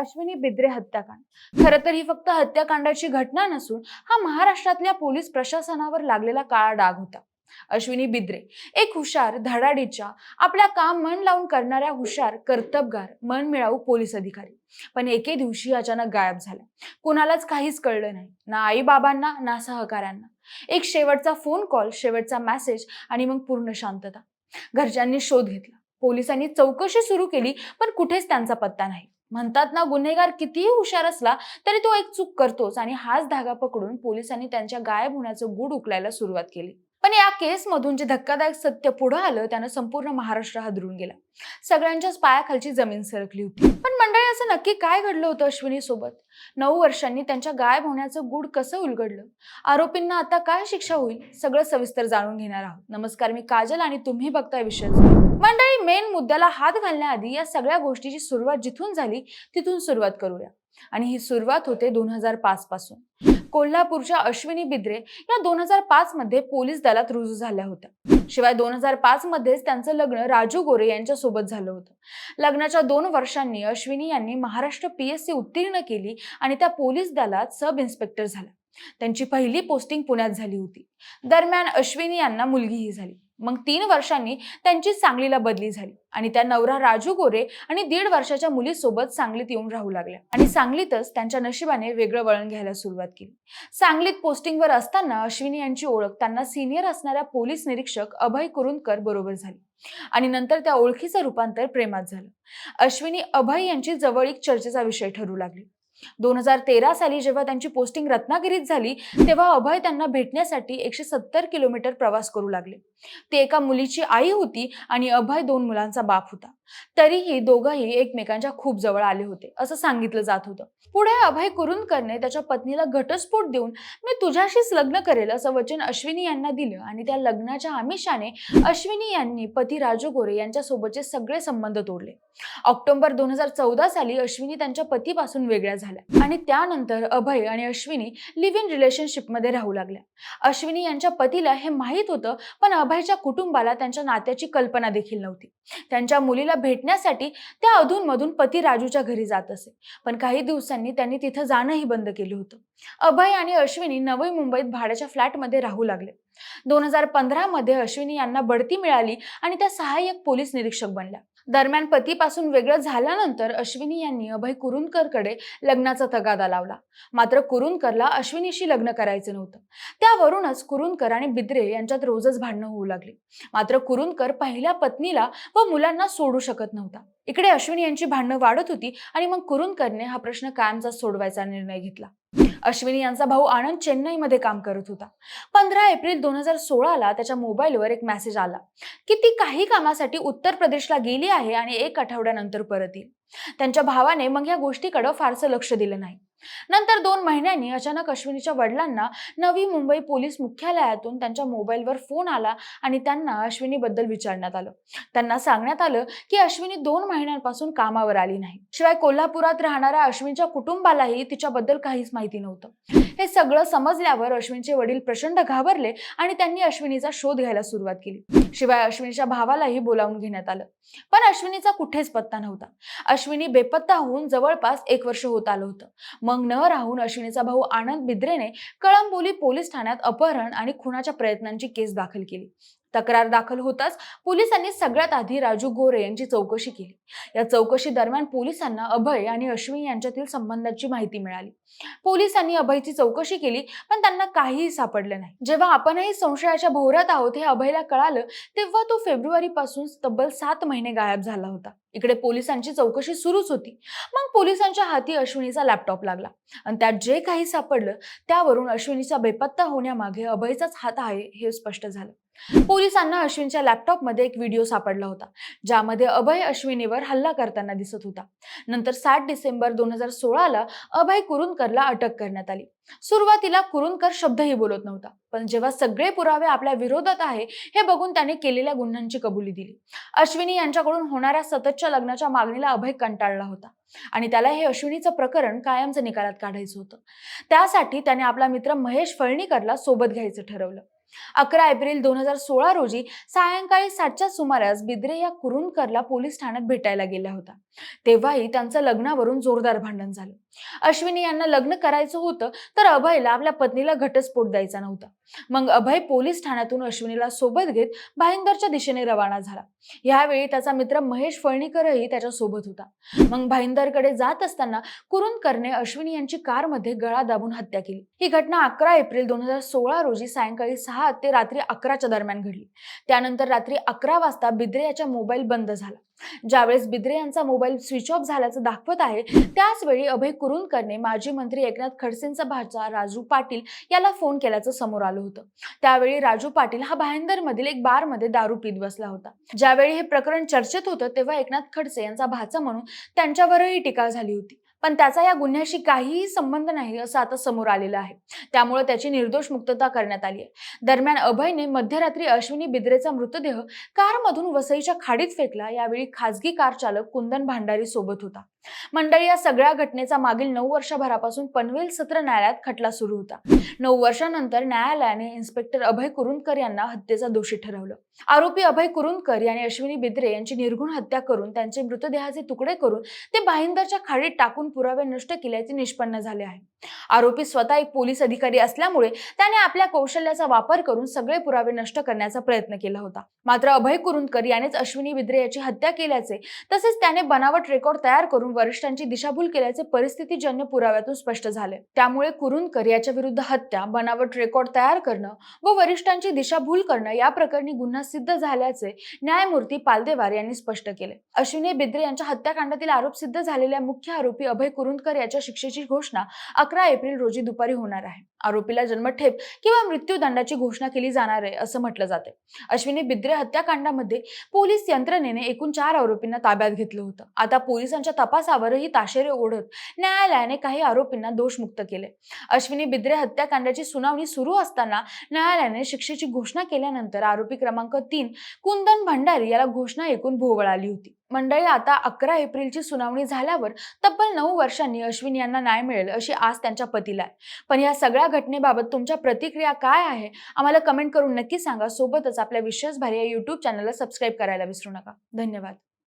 अश्विनी बिद्रे हत्याकांड. खरं तर ही फक्त हत्याकांडाची घटना नसून हा महाराष्ट्रातल्या पोलीस प्रशासनावर लागलेला काळा डाग होता. अश्विनी बिद्रे एक हुशार धडाडीच्या आपल्या काम मन लावून करणाऱ्या हुशार कर्तबगार मन मिळावू पोलीस अधिकारी. पण एके दिवशी अचानक गायब झाला कुणालाच काहीच कळलं नाही ना आई बाबांना ना सहकाऱ्यांना. एक शेवटचा फोन कॉल शेवटचा मेसेज आणि मग पूर्ण शांतता. घरच्यांनी शोध घेतला. पोलिसांनी चौकशी सुरू केली पण कुठेच त्यांचा पत्ता नाही. म्हणतात ना गुन्हेगार कितीही हुशार असला तरी तो एक चूक करतोच. आणि हाच धागा पकडून पोलिसांनी त्यांच्या गायब होण्याचं गुड उकलायला सुरुवात केली. पण या केसमधून जे धक्कादायक सत्य पुढे आलं त्यानं संपूर्ण महाराष्ट्र हादरून गेला. सगळ्यांच्याच पायाखालची जमीन सरकली होती. पण मंडळी असं नक्की काय घडलं होतं अश्विनी सोबत नऊ वर्षांनी त्यांच्या गायब होण्याचं गुड कसं उलगडलं? आरोपींना आता काय शिक्षा होईल? सगळं सविस्तर जाणून घेणार आहोत. नमस्कार मी काजल आणि तुम्ही बघताय विषय. मंडळी मेन मुद्द्याला हात घालण्याआधी या सगळ्या गोष्टीची सुरुवात जिथून झाली तिथून सुरुवात करूया. आणि ही सुरुवात होते दोन हजार पाच पासून. कोल्हापूरच्या अश्विनी बिद्रे या दोन हजार पाच मध्ये पोलीस दलात रुजू झाल्या होत्या. शिवाय दोन हजार पाच मध्येच त्यांचं लग्न राजू गोरे यांच्या सोबत झालं होतं. लग्नाच्या दोन वर्षांनी अश्विनी यांनी महाराष्ट्र पीएससी उत्तीर्ण केली आणि त्या पोलीस दलात सब इन्स्पेक्टर झाल्या. त्यांची पहिली पोस्टिंग पुण्यात झाली होती. दरम्यान अश्विनी यांना मुलगीही झाली. मग तीन वर्षांनी त्यांची सांगलीला बदली झाली आणि त्या नवरा राजू गोरे आणि दीड वर्षाच्या मुलीसोबत सांगलीत येऊन राहू लागल्या. आणि सांगलीतच त्यांच्या नशिबाने वेगळं वळण घ्यायला सुरुवात केली. सांगलीत पोस्टिंगवर असताना अश्विनी यांची ओळख त्यांना सिनियर असणाऱ्या पोलीस निरीक्षक अभय कुरुंदकर बरोबर झाली. आणि नंतर त्या ओळखीचं रूपांतर प्रेमात झालं. अश्विनी अभय यांची जवळीक चर्चेचा विषय ठरू लागली. दोन हजार तेरा साली जेव्हा त्यांची पोस्टिंग रत्नागिरीत झाली तेव्हा अभय त्यांना भेटण्यासाठी एकशे सत्तर किलोमीटर प्रवास करू लागले. ते एका मुलीची आई होती आणि अभय दोन मुलांचा बाप होता. तरीही दोघंही एकमेकांच्या खूप जवळ आले होते असं सांगितलं जात होतं. पुढे अभय कुरुंदकरने त्याच्या पत्नीला घटस्फोट देऊन मी तुझ्याशीच लग्न करेल असं वचन अश्विनी यांना दिलं आणि त्या लग्नाच्या आमिषाने अश्विनी यांनी पती राजू गोरे यांच्यासोबतचे सगळे संबंध तोडले. ऑक्टोबर दोन हजार चौदा साली अश्विनी त्यांच्या पतीपासून वेगळ्या झाल्या आणि त्यानंतर अभय आणि अश्विनी लिव्ह इन रिलेशनशिपमध्ये राहू लागल्या. अश्विनी यांच्या पतीला हे माहीत होतं पण अभयच्या कुटुंबाला त्यांच्या नात्याची कल्पना देखील नव्हती. त्यांच्या मुलीला भेटण्यासाठी त्या अधूनमधून पती राजूच्या घरी जात असे. पण काही दिवसांनी त्यांनी तिथं जाणंही बंद केलं होतं. अभय आणि अश्विनी नवी मुंबईत भाड्याच्या फ्लॅटमध्ये राहू लागले. दोन हजार पंधरा मध्ये अश्विनी यांना बढती मिळाली आणि त्या सहाय्यक पोलीस निरीक्षक बनल्या. दरम्यान पतीपासून वेगळं झाल्यानंतर अश्विनी यांनी अभय कुरुंदकरकडे लग्नाचा तगादा लावला. मात्र कुरुंदकरला अश्विनीशी लग्न करायचं नव्हतं. त्यावरूनच कुरुंदकर आणि बिद्रे यांच्यात रोजच भांडणं होऊ लागली. मात्र कुरुंदकर पहिल्या पत्नीला व मुलांना सोडू शकत नव्हता. इकडे अश्विनी यांची भांडणं वाढत होती आणि मग कुरुंदकरने हा प्रश्न कायमचा सोडवायचा निर्णय घेतला. अश्विनी यांचा भाऊ आनंद चेन्नईमध्ये काम करत होता. पंधरा एप्रिल दोन हजार सोळाला त्याच्या मोबाईलवर एक मेसेज आला की ती काही कामासाठी उत्तर प्रदेशला गेली आहे आणि एक आठवड्यानंतर परत येईल. त्यांच्या भावाने मग या गोष्टीकडे फारसं लक्ष दिलं नाही. नंतर दोन महिन्यांनी अचानक अश्विनीच्या वडिलांना नवी मुंबई पोलीस मुख्यालयातून त्यांच्या मोबाईलवर फोन आला आणि त्यांना अश्विनीबद्दल विचारण्यात आलं. त्यांना सांगण्यात आलं की अश्विनी दोन महिन्यांपासून कामावर आली नाही. शिवाय कोल्हापुरात राहणाऱ्या अश्विनीच्या कुटुंबालाही तिच्याबद्दल काहीच माहिती नव्हतं. हे सगळं समजल्यावर अश्विनीचे वडील प्रचंड घाबरले आणि त्यांनी अश्विनीचा शोध घ्यायला सुरुवात केली. शिवाय अश्विनीच्या भावालाही बोलावून घेण्यात आलं. पण अश्विनीचा कुठेच पत्ता नव्हता. अश्विनी बेपत्ता होऊन जवळपास एक वर्ष होत आलं होतं. मग न राहून अश्विनीचा भाऊ आनंद बिद्रेने कळंबोली पोलीस ठाण्यात अपहरण आणि खुनाच्या प्रयत्नांची केस दाखल केली. तक्रार दाखल होताच पोलिसांनी सगळ्यात आधी राजू गोरे यांची चौकशी केली. या चौकशी दरम्यान पोलिसांना अभय आणि अश्विनी यांच्यातील संबंधाची माहिती मिळाली. पोलिसांनी अभयची चौकशी केली पण त्यांना काहीही सापडलं नाही. जेव्हा आपणही संशयाच्या भोवऱ्यात आहोत हे अभयला कळालं तेव्हा तो फेब्रुवारी पासून तब्बल सात महिने गायब झाला होता. इकडे पोलिसांची चौकशी सुरूच होती. मग पोलिसांच्या हाती अश्विनीचा लॅपटॉप लागला. आणि त्यात जे काही सापडलं त्यावरून अश्विनीचा बेपत्ता होण्यामागे अभयचाच हात आहे हे स्पष्ट झालं. पोलिसांना अश्विनच्या लॅपटॉपमध्ये एक व्हिडिओ सापडला होता ज्यामध्ये अभय अश्विनीवर हल्ला करताना दिसत होता. नंतर सात डिसेंबर दोन हजार सोळाला अभय कुरुंदकरला अटक करण्यात आली. सुरुवातीला कुरुंदकर शब्दही बोलत नव्हता पण जेव्हा सगळे पुरावे आपल्या विरोधात आहे हे बघून त्याने केलेल्या गुन्ह्यांची कबुली दिली. अश्विनी यांच्याकडून होणाऱ्या सततच्या लग्नाच्या मागणीला अभय कंटाळला होता आणि त्याला हे अश्विनीचं प्रकरण कायमचं निकालात काढायचं होतं. त्यासाठी त्याने आपला मित्र महेश फळणीकरला सोबत घ्यायचं ठरवलं. अकरा एप्रिल दोन हजार सोळा रोजी सायंकाळी सातच्या सुमारास बिद्रे या कुरुंदकरला पोलीस ठाण्यात भेटायला गेला होता तेव्हाही त्यांचं लग्नावरून जोरदार भांडण झालं. अश्विनी यांना लग्न करायचं होतं तर अभयला आपल्या पत्नीला घटस्फोट द्यायचा नव्हता. मग अभय पोलीस ठाण्यातून अश्विनीला सोबत घेत भाईंदरच्या दिशेने रवाना झाला. यावेळी त्याचा मित्र महेश फळणीकरही त्याच्या सोबत होता. मग भाईंदरकडे जात असताना कुरुंदकरने अश्विनी यांची कारमध्ये गळा दाबून हत्या केली. ही घटना अकरा एप्रिल दोन हजार सोळा रोजी सायंकाळी सहा ते रात्री अकराच्या दरम्यान घडली. त्यानंतर रात्री अकरा वाजता बिद्रे याच्या मोबाईल बंद झाला. ज्यावेळेस बिद्रे यांचा मोबाईल स्विच ऑफ झाल्याचं दाखवत आहे त्याच वेळी अभय कुरुंदकरने माजी मंत्री एकनाथ खडसेंचा भाचा राजू पाटील याला फोन केल्याचं समोर आलं होतं. त्यावेळी राजू पाटील हा भायंदर मधील एक बारमध्ये दारू पीत बसला होता. ज्यावेळी हे प्रकरण चर्चेत होतं तेव्हा एकनाथ खडसे यांचा भाचा म्हणून त्यांच्यावरही टीका झाली होती. पण त्याचा या गुन्ह्याशी काहीही संबंध नाही असं आता समोर आलेलं आहे. त्यामुळे त्याची निर्दोष मुक्तता करण्यात आली आहे. दरम्यान अभयने मध्यरात्री अश्विनी बिद्रेचा मृतदेह कारमधून वसईच्या खाडीत फेकला. यावेळी खासगी कार चालक कुंदन भांडारी सोबत होता. मंडळी या सगळ्या घटनेचा मागील नऊ वर्षभरापासून पनवेल सत्र न्यायालयात खटला सुरू होता. नऊ वर्षानंतर न्यायालयाने इन्स्पेक्टर अभय कुरुंदकर यांना हत्येचा दोषी ठरवलं. आरोपी अभय कुरुंदकर यांनी अश्विनी बिद्रे यांची निर्घुण हत्या करून त्यांचे मृतदेहाचे तुकडे करून ते भाईंदरच्या खाडीत टाकून पुरावे नष्ट केल्याचे निष्पन्न झाले आहे. आरोपी स्वतः एक पोलीस अधिकारी असल्यामुळे त्याने आपल्या कौशल्याचा वापर करून सगळे पुरावे नष्ट करण्याचा प्रयत्न केला होता. मात्र अभय कुरुंदकर यानेच अश्विनी बिद्रे याची हत्या केल्याचे तसेच त्याने बनावट रेकॉर्ड तयार करून वरिष्ठांची दिशाभूल केल्याचे परिस्थितीजन्य पुराव्यातून स्पष्ट झाले. त्यामुळे कुरुंदकर याच्या विरुद्ध हत्या बनावट रेकॉर्ड तयार करणं व वरिष्ठांची दिशाभूल करणं या प्रकरणी गुन्हा सिद्ध झाल्याचे न्यायमूर्ती पालदेवार यांनी स्पष्ट केले. अश्विनी बिद्रे यांच्या हत्याकांडातील आरोप सिद्ध झालेल्या मुख्य आरोपी अभय कुरुंदकर याच्या शिक्षेची घोषणा अकरा एप्रिल रोजी दुपारी होणार आहे. आरोपीला जन्मठेप किंवा मृत्यूदंडाची घोषणा केली जाणार आहे असं म्हटलं जाते अश्विनी बिद्रे हत्याकांडामध्ये पोलीस यंत्रणेने एकूण चार आरोपींना ताब्यात घेतलं होतं. आता पोलिसांच्या तपासावरही ताशेरे ओढत न्यायालयाने काही आरोपींना दोषमुक्त केले. अश्विनी बिद्रे हत्याकांडाची सुनावणी सुरू असताना न्यायालयाने शिक्षेची घोषणा केल्यानंतर आरोपी क्रमांक तीन कुंदन भंडारी याला घोषणा ऐकून भोवळ आली होती. मंडळी आता अकरा एप्रिलची सुनावणी झाल्यावर तब्बल नऊ वर्षांनी अश्विन यांना न्याय मिळेल अशी आस त्यांच्या पतीला आहे. पण या सगळ्या घटनेबाबत तुमच्या प्रतिक्रिया काय आहे? आम्हाला कमेंट करून नक्की सांगा. सोबतच आपल्या विशेष भारी या यूट्यूब चॅनलला सबस्क्राईब करायला विसरू नका. धन्यवाद.